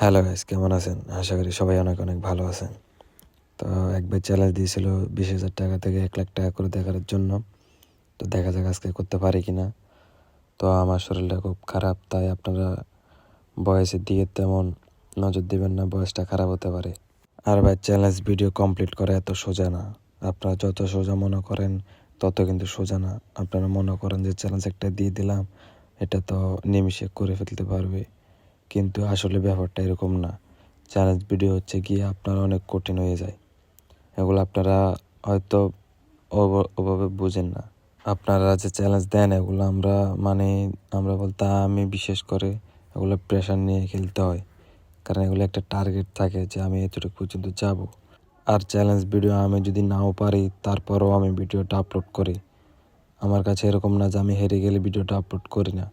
Hello guys কেমন আছেন? আশা করি সবাই অনেক অনেক ভালো আছেন। তো একবার চ্যালেঞ্জ দিয়েছিল বিশ হাজার টাকা থেকে এক লাখ টাকা করে দেখার জন্য। তো দেখা যাক আজকে করতে পারি কি না তো আমার শরীরটা খুব খারাপ, তাই আপনারা বয়সের দিকে তেমন নজর দিবেন না, বয়সটা খারাপ হতে পারে। আর ভাই চ্যালেঞ্জ ভিডিও কমপ্লিট করা এত সোজা না। আপনারা যত সোজা মনে করেন, তত কিন্তু সোজা না। আপনারা মনে করেন যে চ্যালেঞ্জ একটা দিয়ে দিলাম, এটা তো নিমিষে করে ফেলতে পারবে। কিন্তু আসলে ব্যাপারটা এরকম না। চ্যালেঞ্জ ভিডিও হচ্ছে গিয়ে আপনার অনেক কঠিন হয়ে যায়। এগুলো আপনারা হয়তো ওভ- ওভাবে বুঝেন না। আপনারা যে চ্যালেঞ্জ দেন এগুলো আমরা মানে আমরা বলতে আমি বিশেষ করে এগুলো প্রেশার নিয়ে খেলতে হয়। কারণ এগুলো একটা টার্গেট থাকে যে আমি এতটুকু পর্যন্ত যাব। আর চ্যালেঞ্জ ভিডিও আমি যদি নাও পারি, তারপরও আমি ভিডিওটা আপলোড করি। আমার কাছে এরকম না যে আমি হেরে গেলে ভিডিওটা আপলোড করি না।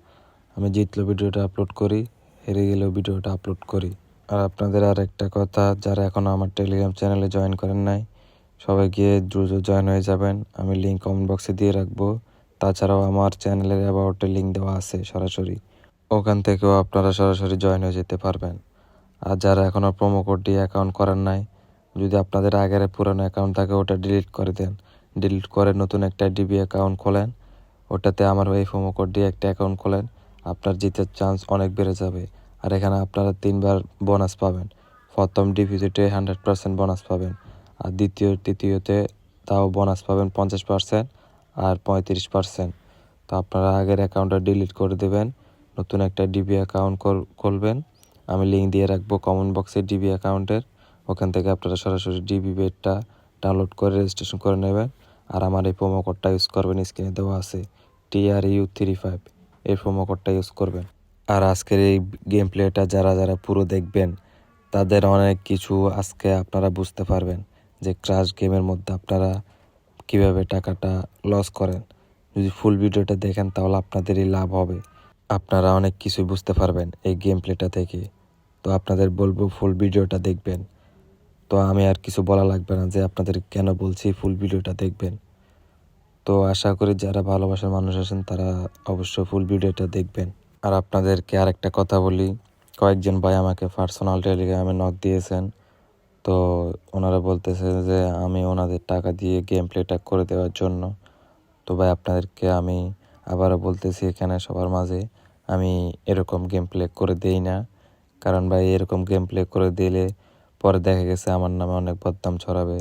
আমি জিতলে ভিডিওটা আপলোড করি হেরে গেলেও ভিডিওটা আপলোড করি। আর আপনাদের আর একটা কথা, যারা এখনও আমার টেলিগ্রাম চ্যানেলে জয়েন করেন নাই সবাই গিয়ে দ্রুত জয়েন হয়ে যাবেন। আমি লিঙ্ক কমেন্ট বক্সে দিয়ে রাখব। তাছাড়াও আমার চ্যানেলের অ্যাবাউটে লিঙ্ক দেওয়া আছে সরাসরি। ওখান থেকেও আপনারা সরাসরি জয়েন হয়ে যেতে পারবেন। আর যারা এখনও প্রোমো কোড দিয়ে অ্যাকাউন্ট করেন নাই, যদি আপনাদের আগের পুরানো অ্যাকাউন্ট থাকে, ওটা ডিলিট করে দেন। ডিলিট করে নতুন একটা ডিবি অ্যাকাউন্ট খোলেন। ওটাতে আমার এই প্রোমো কোড দিয়ে একটা অ্যাকাউন্ট খোলেন। আপনার জিতের চান্স অনেক বেড়ে যাবে। আর এখানে আপনারা তিনবার বোনাস পাবেন। প্রথম ডিপিজিটে হান্ড্রেড পার্সেন্ট বোনাস পাবেন। আর দ্বিতীয়, তৃতীয়তে তাও বোনাস পাবেন পঞ্চাশ পার্সেন্ট আর পঁয়ত্রিশ পার্সেন্ট তো আপনারা আগের অ্যাকাউন্টটা ডিলিট করে দেবেন। নতুন একটা ডিবি অ্যাকাউন্ট খুলবেন। আমি লিঙ্ক দিয়ে রাখব কমেন্ট বক্সে ডিবি অ্যাকাউন্টের ওখান থেকে আপনারা সরাসরি ডিবি বেডটা ডাউনলোড করে রেজিস্ট্রেশন করে নেবেন। আর আমার এই প্রোমো কোডটা ইউজ করবেন স্ক্রিনে দেওয়া আছে টিআর ইউ থ্রি ফাইভ এই প্রোমো কোডটা ইউজ করবেন। আর আজকের এই গেম প্লেটা যারা যারা পুরো দেখবেন, তাদের অনেক কিছু আজকে আপনারা বুঝতে পারবেন যে ক্রাশ গেমের মধ্যে আপনারা কীভাবে টাকাটা লস করেন। যদি ফুল ভিডিওটা দেখেন, তাহলে আপনাদেরই লাভ হবে। আপনারা অনেক কিছুই বুঝতে পারবেন এই গেম প্লেটা থেকে। তো আপনাদের বলব ফুল ভিডিওটা দেখবেন। তো আমি আর কিছু বলা লাগবে না যে আপনাদের কেন বলছি ফুল ভিডিওটা দেখবেন। তো আশা করি যারা ভালোবাসার মানুষ আছেন, তারা অবশ্যই ফুল ভিডিওটা দেখবেন। আর আপনাদেরকে আরেকটা কথা বলি, কয়েকজন ভাই আমাকে পার্সোনাল টেলিগ্রামে নক দিয়েছেন। তো ওনারা বলতেছে যে, আমি ওনাদের টাকা দিয়ে গেম প্লেটা করে দেওয়ার জন্য। তো ভাই, আপনাদেরকে আমি আবারও বলতেছি এখানে সবার মাঝে, আমি এরকম গেম প্লে করে দেই না। কারণ ভাই, এরকম গেম প্লে করে দিলে পরে দেখা গেছে আমার নামে অনেক বদনাম ছড়াবে।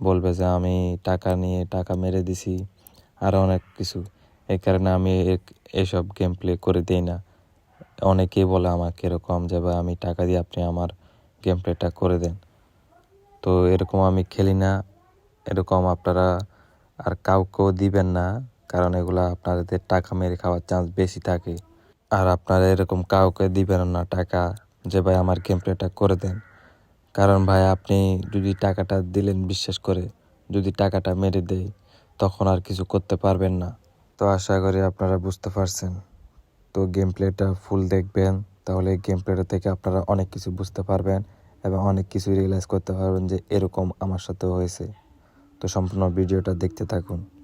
বলবে যে আমি টাকা নিয়ে টাকা মেরে দিছি, আর অনেক কিছু। এই কারণে আমি এসব গেম প্লে করে দিই না। অনেকেই বলে আমাকে এরকম যে, ভাই, আমি টাকা দিয়ে আপনি আমার গেম প্লেটা করে দেন। তো এরকম আমি খেলি না। এরকম আপনারা আর কাউকেও দিবেন না, কারণ এগুলা আপনাদের টাকা মেরে খাওয়ার চান্স বেশি থাকে। আর আপনারা এরকম কাউকে দিবেন না টাকা যে, ভাই, আমার গেম প্লেটা করে দেন। কারণ ভাই, আপনি যদি টাকাটা দিলেন বিশ্বাস করে, যদি টাকাটা মেরে দেয়, তখন আর কিছু করতে পারবেন না। তো আশা করি আপনারা বুঝতে পারছেন। তো গেম প্লেটা ফুল দেখবেন। তাহলে গেম প্লেটা থেকে আপনারা অনেক কিছু বুঝতে পারবেন এবং অনেক কিছু রিয়েলাইজ করতে পারবেন যে এরকম আমার সাথেও হয়েছে। তো সম্পূর্ণ ভিডিওটা দেখতে থাকুন।